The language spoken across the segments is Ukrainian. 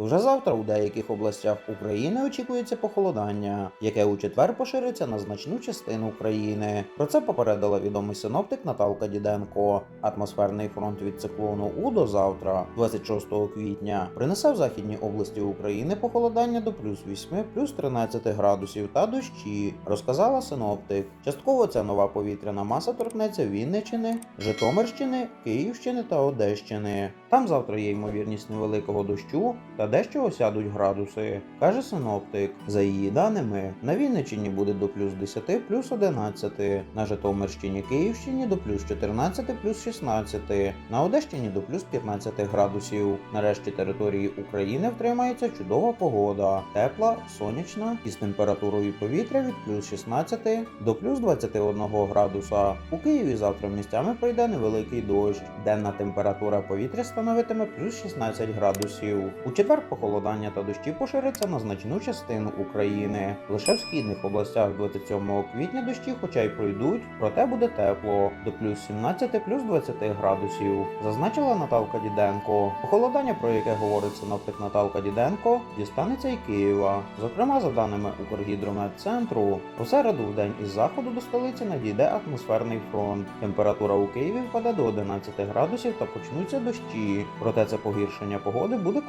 Вже завтра у деяких областях України очікується похолодання, яке у четвер пошириться на значну частину України. Про це попередила відомий синоптик Наталка Діденко. Атмосферний фронт від циклону У до завтра, 26 квітня, принесе в західній області України похолодання до плюс 8, плюс 13 градусів та дощі, розказала синоптик. Частково ця нова повітряна маса торкнеться Вінничини, Житомирщини, Київщини та Одещини. Там завтра є ймовірність невеликого дощу та дещо осядуть градуси, каже синоптик. За її даними, на Вінниччині буде до плюс 10, плюс 11, на Житомирщині, Київщині до плюс 14, плюс 16, на Одещині до плюс 15 градусів. Нарешті території України втримається чудова погода, тепла, сонячна із температурою повітря від плюс 16 до плюс 21 градуса. У Києві завтра місцями пройде невеликий дощ. Денна температура повітря становитиме плюс 16 градусів. У четвер похолодання та дощі поширяться на значну частину України. Лише в східних областях 27 квітня дощі, хоча й пройдуть, проте буде тепло до плюс 17 плюс 20 градусів, зазначила Наталка Діденко. Похолодання, про яке говорить синоптик Наталка Діденко, дістанеться й Києва. Зокрема, за даними Укргідрометцентру, у середу в день із заходу до столиці надійде атмосферний фронт. Температура у Києві впаде до 11 градусів та почнуться дощі. Проте це погіршення погоди буде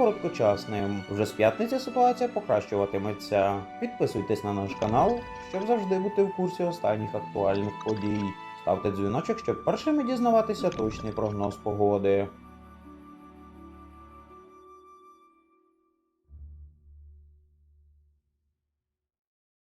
короткочасним. Вже з п'ятниці ситуація покращуватиметься. Підписуйтесь на наш канал, щоб завжди бути в курсі останніх актуальних подій. Ставте дзвіночок, щоб першими дізнаватися точний прогноз погоди.